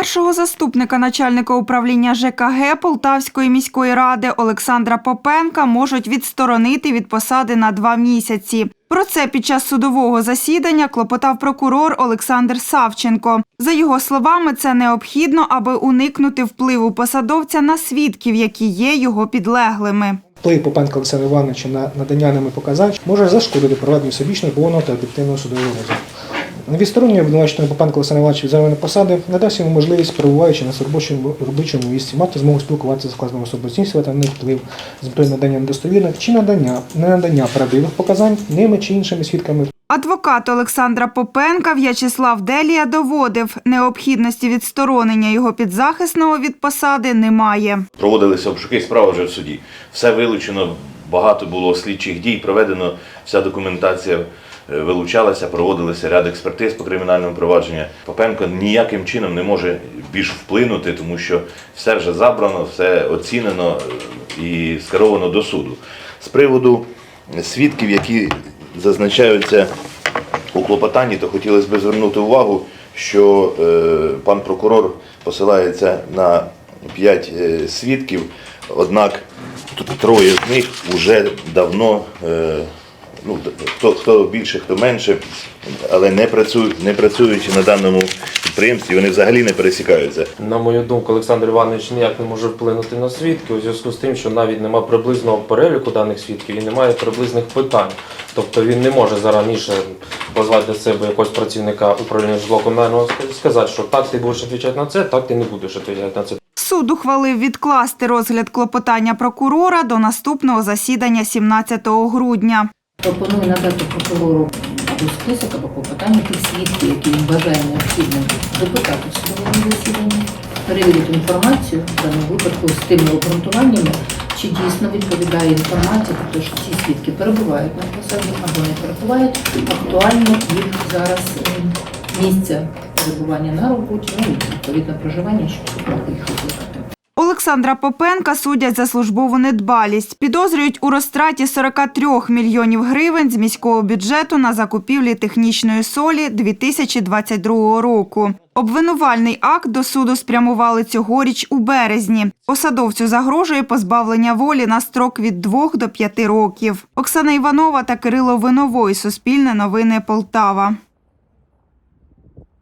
Першого заступника начальника управління ЖКГ Полтавської міської ради Олександра Попенка можуть відсторонити від посади на два місяці. Про це під час судового засідання клопотав прокурор Олександр Савченко. За його словами, це необхідно, аби уникнути впливу посадовця на свідків, які є його підлеглими. Вплив Попенка Олександра Івановича на надання ними показань може зашкодити проведенню всебічного, повного та об'єктивного судового розгляду. Відсторонення обвинуваченого Попенка Олександра Івановича від займаної посади надасть йому можливість, перебуваючи на робочому робочому місці, мати змогу спілкуватися з вказаним особою, здійснювати на них вплив з метою надання недостовірних чи надання ненадання правдивих показань ними чи іншими свідками Адвокат Олександра Попенка В'ячеслав Делія доводив, необхідності відсторонення його підзахисного від посади немає. Проводилися обшуки, справа вже в суді. Все вилучено, багато було слідчих дій, проведено, вся документація вилучалася, проводилися ряд експертиз по кримінальному провадженню. Попенко ніяким чином не може більш вплинути, тому що все вже забрано, все оцінено е, і скеровано до суду. З приводу свідків, які зазначаються у клопотанні, то хотілося б звернути увагу, що е, пан прокурор посилається на п'ять е, свідків, однак троє з них вже давно, е, ну, хто, хто більше, хто менше, але не працюють, не працюючи на даному підприємстві, вони взагалі не пересікаються. На мою думку, Олександр Іванович ніяк не може вплинути на свідків у зв'язку з тим, що навіть немає приблизного переліку даних свідків і немає приблизних питань. Тобто він не може зараніше позвати до себе якогось працівника управління житлово-комунального сказати, що так ти будеш відповідати на це, так ти не будеш відповідати на це. Суд ухвалив відкласти розгляд клопотання прокурора до наступного засідання 17 грудня. Пропоную надати прокурору список, або попитання тих свідків, які він вважає необхідним допитати в судовому засіданні, перевірити інформацію в даному випадку з тими обґрунтуваннями, чи дійсно відповідає інформація те, що ці свідки перебувають на посаді або не перебувають. Актуально їх зараз е, місце перебування на роботі, ну і відповідно проживання, щоб їх викликати. Олександра Попенка судять за службову недбалість. Підозрюють у розтраті 43 мільйонів гривень з міського бюджету на закупівлі технічної солі 2022 року. Обвинувальний акт до суду спрямували цьогоріч у березні. Посадовцю загрожує позбавлення волі на строк від 2 до 5 років. Оксана Іванова та Кирило Виновой. Суспільне новини Полтава.